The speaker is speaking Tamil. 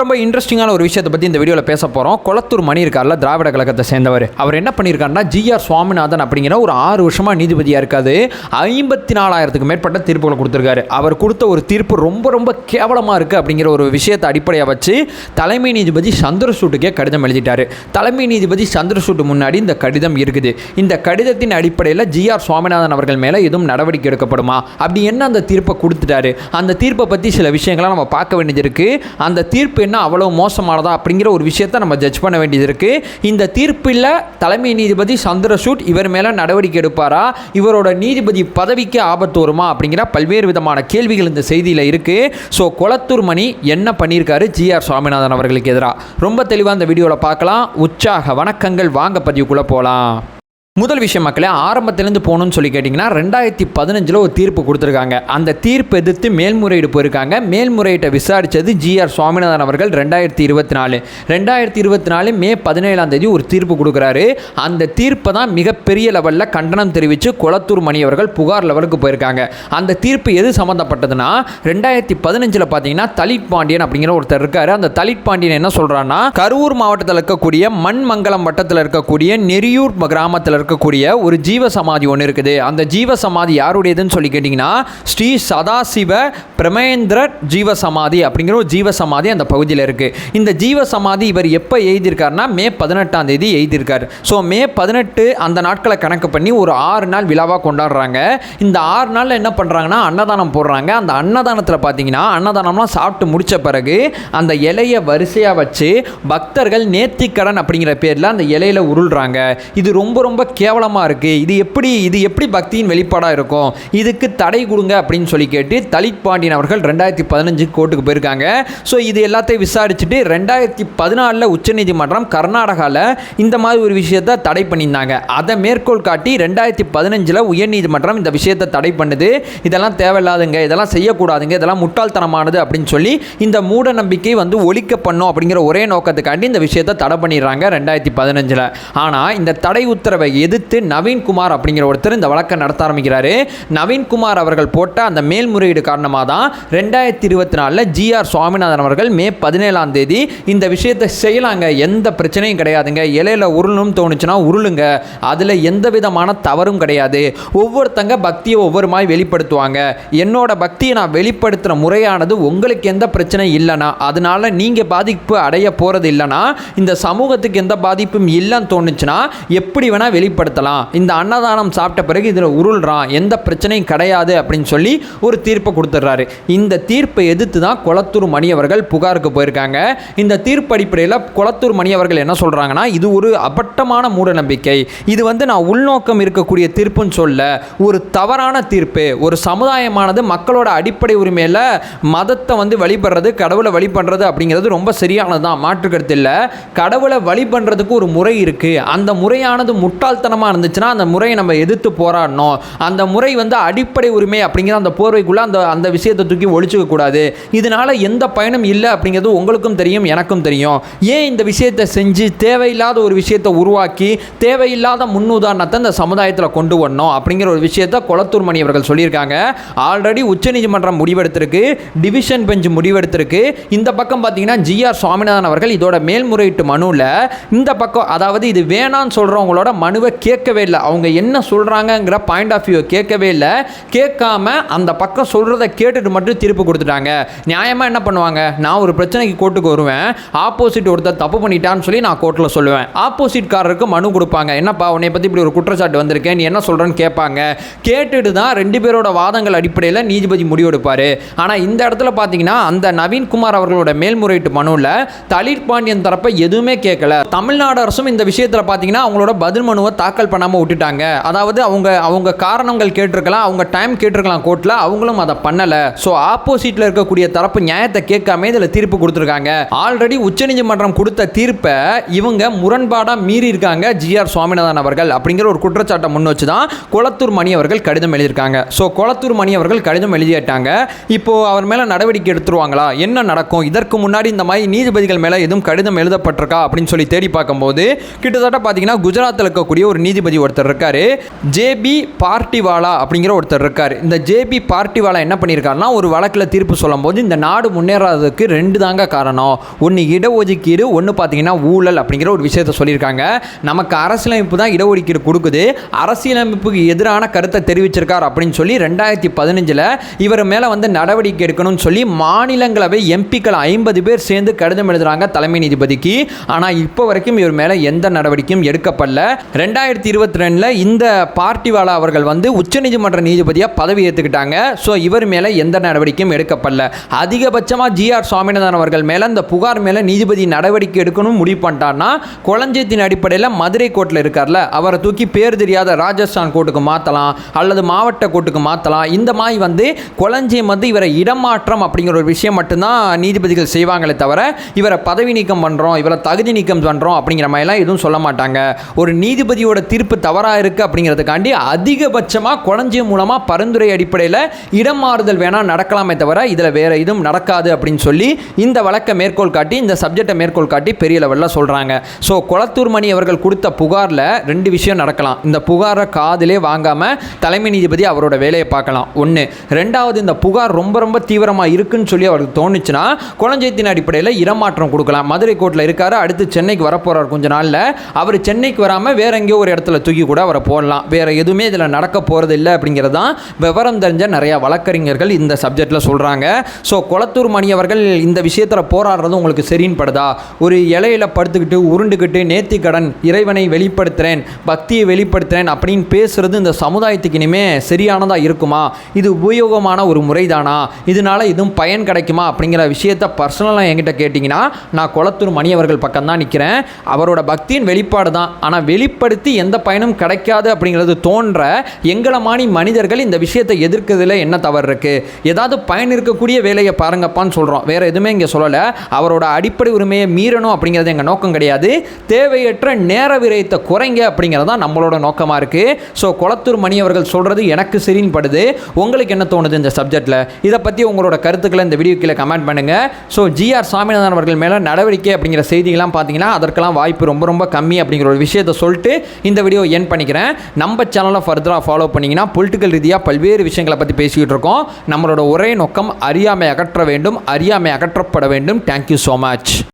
ரொம்ப இன்ட்ரெஸ்டிங்கான ஒரு விஷயத்தை பற்றி இந்த வீடியோவில் பேச போகிறோம் கொளத்தூர் மணி இருக்கார்ல திராவிட கழகத்தை சேர்ந்தவர். அவர் என்ன பண்ணியிருக்காருன்னா ஜிஆர் சுவாமிநாதன் அப்படிங்கிற ஒரு ஆறு வருஷமாக நீதிபதியாக இருக்காது ஐம்பத்தி நாலாயிரத்துக்கு மேற்பட்ட தீர்ப்புகளை கொடுத்துருக்காரு. அவர் கொடுத்த ஒரு தீர்ப்பு ரொம்ப ரொம்ப கேவலமாக இருக்குது அப்படிங்கிற ஒரு விஷயத்தை அடிப்படையாக வச்சு தலைமை நீதிபதி சந்திரசூட்டுக்கே கடிதம் எழுதிட்டாரு. தலைமை நீதிபதி சந்திரசூட்டு முன்னாடி இந்த கடிதம் இருக்குது. இந்த கடிதத்தின் அடிப்படையில் ஜிஆர் சுவாமிநாதன் அவர்கள் மேலே எதுவும் நடவடிக்கை எடுக்கப்படுமா? அப்படி என்ன அந்த தீர்ப்பை கொடுத்துட்டாரு? அந்த தீர்ப்பை பற்றி சில விஷயங்களை நம்ம பார்க்க வேண்டியது இருக்குது அந்த தீர்ப்பு என்ன அவ்வளோ மோசமானதா அப்படிங்கிற ஒரு விஷயத்தை நம்ம ஜட்ஜ் பண்ண வேண்டியது இருக்குது இந்த தீர்ப்பில் தலைமை நீதிபதி சந்திரசூட் இவர் மேலே நடவடிக்கை எடுப்பாரா? இவரோட நீதிபதி பதவிக்கு ஆபத்து வருமா? அப்படிங்கிற பல்வேறு விதமான கேள்விகள் இந்த செய்தியில் இருக்குது ஸோ கொளத்தூர் மணி என்ன பண்ணியிருக்காரு? ஜிஆர் சுவாமிநாதன் அவர்களுக்கு எதிராக ரொம்ப தெளிவாக இந்த வீடியோவில் பார்க்கலாம். உற்சாக வணக்கங்கள். வாங்க பதிவுக்குள்ளே போகலாம் முதல் விஷயம் மக்களே ஆரம்பத்திலேருந்து போகணும்னு சொல்லி கேட்டிங்கன்னா ரெண்டாயிரத்தி பதினஞ்சில் ஒரு தீர்ப்பு கொடுத்துருக்காங்க. அந்த தீர்ப்பு எதிர்த்து மேல்முறையீடு போயிருக்காங்க. மேல்முறையீட்டை விசாரித்தது ஜிஆர் சுவாமிநாதன் அவர்கள் ரெண்டாயிரத்தி இருபத்தி நாலு. ரெண்டாயிரத்தி இருபத்தி நாலு மே பதினேழாம் தேதி ஒரு தீர்ப்பு கொடுக்குறாரு. அந்த தீர்ப்பை தான் மிகப்பெரிய லெவலில் கண்டனம் தெரிவித்து குளத்தூர் மணி அவர்கள் புகார் லெவலுக்கு போயிருக்காங்க. அந்த தீர்ப்பு எது சம்மந்தப்பட்டதுன்னா ரெண்டாயிரத்தி பதினஞ்சில் பார்த்தீங்கன்னா தலித் பாண்டியன் அப்படிங்கிற ஒருத்தர் இருக்காரு. அந்த தலித் பாண்டியன் என்ன சொல்கிறான்னா கரூர் மாவட்டத்தில் இருக்கக்கூடிய மண்மங்கலம் வட்டத்தில் இருக்கக்கூடிய நெரியூர் கிராமத்தில் இருக்க இருக்கக்கூடிய ஒரு ஜீவ சமாதி ஒன்று இருக்குது. அந்த ஜீவ சமாதி யாருடையதுன்னு சொல்லி கேட்டிங்கன்னா ஸ்ரீ சதாசிவ பிரமேந்திர ஜீவ சமாதி அப்படிங்கிற ஒரு ஜீவ சமாதி அந்த பகுதியில் இருக்குது இந்த ஜீவ சமாதி இவர் எப்போ எழுதியிருக்காருன்னா மே பதினெட்டாம் தேதி எழுதியிருக்கார். ஸோ மே பதினெட்டு அந்த நாட்களை கணக்கு பண்ணி ஒரு ஆறு நாள் விழாவாக கொண்டாடுறாங்க. இந்த ஆறு நாளில் என்ன பண்ணுறாங்கன்னா அன்னதானம் போடுறாங்க. அந்த அன்னதானத்தில் பார்த்தீங்கன்னா அன்னதானம்லாம் சாப்பிட்டு முடித்த பிறகு அந்த இலையை வரிசையாக வச்சு பக்தர்கள் நேர்த்திக்கடன் அப்படிங்கிற பேரில் அந்த இலையில உருள்றாங்க. இது ரொம்ப ரொம்ப கேவலமாக இருக்குது இது எப்படி இது எப்படி பக்தியின் வெளிப்பாடாக இருக்கும்? இதுக்கு தடை கொடுங்க அப்படின்னு சொல்லி கேட்டு தலித் பாண்டியன் அவர்கள் ரெண்டாயிரத்தி பதினஞ்சு கோர்ட்டுக்கு போயிருக்காங்க. ஸோ இது எல்லாத்தையும் விசாரிச்சுட்டு ரெண்டாயிரத்தி பதினாலில் உச்சநீதிமன்றம் கர்நாடகாவில் இந்த மாதிரி ஒரு விஷயத்தை தடை பண்ணியிருந்தாங்க. அதை மேற்கோள் காட்டி ரெண்டாயிரத்தி பதினஞ்சில் உயர்நீதிமன்றம் இந்த விஷயத்தை தடை பண்ணுது. இதெல்லாம் தேவையில்லாதுங்க இதெல்லாம் செய்யக்கூடாதுங்க இதெல்லாம் முட்டாள்தனமானது அப்படின்னு சொல்லி இந்த மூட நம்பிக்கை வந்து ஒழிக்க பண்ணும் அப்படிங்கிற ஒரே நோக்கத்துக்காண்டி இந்த விஷயத்தை தடை பண்ணிடுறாங்க ரெண்டாயிரத்தி பதினஞ்சில். ஆனால் இந்த தடை உத்தரவை எதிர்த்து நவீன்குமார் அப்படிங்கிற ஒருத்தர் இந்த வழக்கை நடத்த ஆரம்பிக்கிறாரு. நவீன்குமார் அவர்கள் போட்ட அந்த மேல்முறையீடு காரணமாக தான் ரெண்டாயிரத்தி இருபத்தி நாலில் ஜிஆர் சுவாமிநாதன் அவர்கள் மே பதினேழாம் தேதி இந்த விஷயத்தை செய்யலாங்க. எந்த பிரச்சனையும் கிடையாதுங்க. இலையில உருளணும்னு தோணுச்சுன்னா உருளுங்க. அதில் எந்த விதமான தவறும் கிடையாது. ஒவ்வொருத்தங்க பக்தியை ஒவ்வொரு மாதிரி வெளிப்படுத்துவாங்க. என்னோட பக்தியை நான் வெளிப்படுத்துகிற முறையானது உங்களுக்கு எந்த பிரச்சனையும் இல்லைனா அதனால நீங்கள் பாதிப்பு அடைய போகிறது இல்லைனா இந்த சமூகத்துக்கு எந்த பாதிப்பும் இல்லைன்னு தோணுச்சுன்னா எப்படி வேணால் வெளிப்படுத்தலாம். இந்த அன்னதானம் சாப்பிட்ட பிறகு இதில் உருள்றான் எந்த பிரச்சனையும் கிடையாது அப்படின்னு சொல்லி ஒரு தீர்ப்பை கொடுத்துட்றாரு. இந்த தீர்ப்பை எதிர்த்து தான் குளத்தூர் மணி அவர்கள் புகாருக்கு போயிருக்காங்க. இந்த தீர்ப்பு அடிப்படையில் குளத்தூர் மணி அவர்கள் என்ன சொல்கிறாங்கன்னா இது ஒரு அபட்டமான மூடநம்பிக்கை. இது வந்து நான் உள்நோக்கம் இருக்கக்கூடிய தீர்ப்புன்னு சொல்ல ஒரு தவறான தீர்ப்பு ஒரு சமுதாயமானது மக்களோட அடிப்படை உரிமையில் மதத்தை வந்து வழிபடுறது கடவுளை வழிபடுறது அப்படிங்கிறது ரொம்ப சரியானது தான் மாற்றுக்கருத்து இல்லை. கடவுளை வழிபடுறதுக்கு ஒரு முறை இருக்குது அந்த முறையானது முட்டாள்தனமாக இருந்துச்சுன்னா அந்த முறையை நம்ம எதிர்த்து போராடணும். அந்த முறை வந்து அடிப்படை உரிமை அப்படிங்கிற அந்த போர்வைக்குள்ளே அந்த அந்த விஷயத்தை தூக்கி ஒழிச்சிக்கக்கூடாது இதனால் எந்த பயனும் இல்லை அப்படிங்கிறது உங்களுக்கும் தெரியும் எனக்கும் தெரியும். ஏன் இந்த விஷயத்தை செஞ்சு தேவையில்லாத ஒரு விஷயத்தை உருவாக்கி தேவையில்லாத முன்னுதாரணத்தை இந்த சமுதாயத்தில் கொண்டு வரணும் அப்படிங்கிற ஒரு விஷயத்தை கொளத்தூர் மணி அவர்கள் சொல்லியிருக்காங்க. ஆல்ரெடி உச்சநீதிமன்றம் முடிவெடுத்திருக்கு டிவிஷன் பெஞ்ச் முடிவெடுத்திருக்கு. இந்த பக்கம் பார்த்தீங்கன்னா ஜிஆர் சுவாமிநாதன் அவர்கள் இதோட மேல்முறையீட்டு மனுவில் இந்த பக்கம் அதாவது இது வேணான்னு சொல்கிறவங்களோட மனுவை கேட்கவே இல்லை. அவங்க என்ன சொல்கிறாங்கங்கிற பாயிண்ட் ஆஃப் வியூ கேட்கவே இல்லை. கேட்காம அந்த பக்கம் சொல்கிறத கேட்டுட்டு மட்டும் தீர்ப்பு கொடுத்துட்டாங்க. நியாயமாக என்ன பண்ணுவாங்க? நான் ஒரு பிரச்சனைக்கு கோர்ட்டுக்கு வருவேன். ஆப்போசிட் ஒருத்தர் தப்பு பண்ணிட்டான்னு சொல்லி நான் கோர்ட்டில் சொல்லுவேன். ஆப்போசிட்காரருக்கு மனு கொடுப்பாங்க. என்னப்பா உன்னை பற்றி இப்படி ஒரு குற்றச்சாட்டு வந்திருக்கேன் நீ என்ன சொல்கிறேன்னு கேட்பாங்க. கேட்டுட்டு தான் ரெண்டு பேரோட வாதங்கள் அடிப்படையில் நீதிபதி முடிவெடுப்பார் ஆனால் இந்த இடத்துல பார்த்தீங்கன்னா அந்த நவீன்குமார் அவர்களோட மேல்முறையீட்டு மனுவில் தலீர் பாண்டியன் தரப்பை எதுவுமே கேட்கல. தமிழ்நாடு அரசும் இந்த விஷயத்தில் பார்த்தீங்கன்னா அவங்களோட பதில் மனுவை தாக்கல் பண்ணாமல் விட்டுட்டாங்க. அதாவது அவங்க அவங்க காரணங்கள் கேட்டிருக்கலாம் அவங்க டைம் கேட்டிருக்கலாம் கோர்ட்டில் அவங்களும் அதை பண்ணலை. ஸோ ஆப்போசிட்டில் இருக்கக்கூடிய தரப்பு நியாயத்தை கேட்காம இதில் தீர்ப்பு கொடுத்துருக்காங்க. ஆல்ரெடி உச்சநீதிமன்றம் கொடுத்த தீர்ப்பை இவங்க முரண்பாடாக மீறி இருக்காங்க ஜிஆர் சுவாமிநாதன் அவர்கள் அப்படிங்கிற ஒரு குற்றச்சாட்டை முன் வச்சு தான் குளத்தூர் மணி அவர்கள் கடிதம் எழுதியிருக்காங்க. ஸோ குளத்தூர் மணி அவர்கள் கடிதம் எழுதிட்டாங்க. இப்போ அவர் மேலே நடவடிக்கை எடுத்துருவாங்களா? என்ன நடக்கும்? இதற்கு முன்னாடி இந்த மாதிரி நீதிபதிகள் மேலே எதுவும் கடிதம் எழுதப்பட்டிருக்கா? அப்படின்னு சொல்லி தேடி பார்க்கும்போது கிட்டத்தட்ட பார்த்தீங்கன்னா குஜராத்தில் இருக்கக்கூடிய ஒரு நீதிபதி ஒருத்தர் இருக்கார். ஜேபி பார்ட்டிவாலா அப்படிங்கிற ஒருத்தர் இருக்கார். இந்த ஜேபி பார்ட்டிவாலா என்ன பண்ணியிருக்காருன்னா ஒரு வழக்கில் தீர்ப்பு சொல்லும்போது இந்த நாடு முன்னேறாததுக்கு ரெண்டு தாங்க காரணம். ஒன்று இடஒதுக்கீடு ஒன்று பார்த்தீங்கன்னா ஊழல் அப்படிங்கிற ஒரு விஷயத்த சொல்லியிருக்காங்க. நமக்கு அரசியலமைப்பு தான் இடஒதுக்கீடு கொடுக்குது. அரசியலமைப்புக்கு எதிரான கருத்தை தெரிவிச்சிருக்கார் அப்படின்னு சொல்லி ரெண்டாயிரத்தி பதினஞ்சில் இவர் மேலே வந்து நடவடிக்கை எடுக்கணும்னு சொல்லி மாநிலங்களவை எம்பிக்கள் ஐம்பது பேர் சேர்ந்து கடிதம் எழுதுறாங்க தலைமை நீதிபதிக்கு. ஆனால் இப்போ வரைக்கும் இவர் மேலே எந்த நடவடிக்கையும் எடுக்கப்படல. ரெண்டாயிரத்தி ரெண்டாயிரத்தி இருபத்தி ரெண்டில் இந்த பார்ட்டிவாலா அவர்கள் வந்து உச்சநீதிமன்ற நீதிபதியாக பதவி ஏற்றுக்கிட்டாங்க ஸோ இவர் மேலே எந்த நடவடிக்கையும் எடுக்கப்படல. அதிகபட்சமாக ஜிஆர் சுவாமிநாதன் அவர்கள் மேலே இந்த புகார் மேலே நீதிபதி நடவடிக்கை எடுக்கணும் முடிவு பண்ணிட்டார்னா குழஞ்சத்தின் அடிப்படையில் மதுரை கோர்ட்டில் இருக்கார்ல அவரை தூக்கி பேர் தெரியாத ராஜஸ்தான் கோர்ட்டுக்கு மாற்றலாம் அல்லது மாவட்ட கோர்ட்டுக்கு மாற்றலாம் இந்த மாதிரி வந்து குழஞ்சியம் வந்து இவரை இடமாற்றம் அப்படிங்கிற ஒரு விஷயம் மட்டும்தான் நீதிபதிகள் செய்வாங்களே தவிர இவரை பதவி நீக்கம் பண்ணுறோம் இவரை தகுதி நீக்கம் பண்ணுறோம் அப்படிங்கிற மாதிரிலாம் எதுவும் சொல்ல மாட்டாங்க. ஒரு நீதிபதி நீதிபதியோட தீர்ப்பு தவறாக இருக்குது அப்படிங்கிறதுக்காண்டி அதிகபட்சமாக குளஞ்சியம் மூலமாக பரிந்துரை அடிப்படையில் இடம் மாறுதல் வேணால் நடக்கலாமே தவிர இதில் வேறு எதுவும் நடக்காது அப்படின்னு சொல்லி இந்த வழக்கை மேற்கோள் காட்டி இந்த சப்ஜெக்டை மேற்கோள் காட்டி பெரிய லெவலில் சொல்கிறாங்க ஸோ குளத்தூர் மணி அவர்கள் கொடுத்த புகாரில் ரெண்டு விஷயம் நடக்கலாம். இந்த புகாரை காதிலே வாங்காமல் தலைமை நீதிபதி அவரோட வேலையை பார்க்கலாம். ஒன்று ரெண்டாவது இந்த புகார் ரொம்ப ரொம்ப தீவிரமாக இருக்குன்னு சொல்லி அவருக்கு தோணுச்சுன்னா குழந்தைத்தின் அடிப்படையில் இடமாற்றம் கொடுக்கலாம். மதுரை கோர்ட்டில் இருக்காரு. அடுத்து சென்னைக்கு வரப்போகிறார் கொஞ்ச நாளில். அவர் சென்னைக்கு வராமல் வேற எங்கேயோ ஒரு இடத்துல தூக்கி கூட அவரை போடலாம். வேறு எதுவுமே இதில் நடக்க போகிறது இல்லை அப்படிங்கிறது தான் விவரம் தெரிஞ்ச நிறையா வழக்கறிஞர்கள் இந்த சப்ஜெக்டில் சொல்கிறாங்க ஸோ குளத்தூர் மணி அவர்கள் இந்த விஷயத்தில் போராடுறது உங்களுக்கு சரின்னு படுதா ஒரு இலையில படுத்துக்கிட்டு உருண்டுக்கிட்டு நேர்த்தி கடன் இறைவனை வெளிப்படுத்துகிறேன் பக்தியை வெளிப்படுத்துகிறேன் அப்படின்னு பேசுறது இந்த சமுதாயத்துக்கு இனிமே சரியானதாக இருக்குமா? இது உபயோகமான ஒரு முறைதானா? இதனால இதுவும் பயன் கிடைக்குமா? அப்படிங்கிற விஷயத்த பர்சனலாக என்கிட்ட கேட்டிங்கன்னா நான் குளத்தூர் மணி அவர்கள் பக்கம் தான் நிற்கிறேன் அவரோட பக்தியின் வெளிப்பாடு தான் ஆனால் வெளிப்படுத்தி எந்த பயனும் கிடைக்காது அப்படிங்கிறது தோன்ற எங்களை மாணி மனிதர்கள் இந்த விஷயத்தை எதிர்க்கிறதுல என்ன தவறு இருக்குது ஏதாவது பயன் இருக்கக்கூடிய வேலையை பாருங்கப்பான்னு சொல்கிறோம் வேறு எதுவுமே இங்கே சொல்லலை. அவரோட அடிப்படை உரிமையை மீறணும் அப்படிங்கிறது எங்கள் நோக்கம் கிடையாது. தேவையற்ற நேர விரயத்தை குறைங்க அப்படிங்கிறது தான் நம்மளோட நோக்கமாக இருக்குது ஸோ குளத்தூர் மணி அவர்கள் சொல்கிறது எனக்கு சரின்னு படுது உங்களுக்கு என்ன தோணுது இந்த சப்ஜெக்ட்டில் இதை பற்றி உங்களோட கருத்துக்களை இந்த வீடியோ கீழே கமெண்ட் பண்ணுங்கள் ஸோ ஜிஆர் சாமிநாதன் அவர்கள் மேலே நடவடிக்கை அப்படிங்கிற செய்திகள்லாம் பார்த்தீங்கன்னா அதற்கெல்லாம் வாய்ப்பு ரொம்ப ரொம்ப கம்மி அப்படிங்கிற ஒரு விஷயத்தை சொல்லிட்டு இந்த வீடியோ என் பண்ணிக்கிறேன். நம்ம சேனலை ஃபர்தராக ஃபாலோ பண்ணிங்கன்னா பொலிட்டிக்கல் ரீதியாக பல்வேறு விஷயங்களை பற்றி பேசிக்கிட்டு இருக்கோம். நம்மளோட ஒரே நோக்கம் அறியாமை அகற்ற வேண்டும் அறியாமை அகற்றப்பட வேண்டும். Thank you so much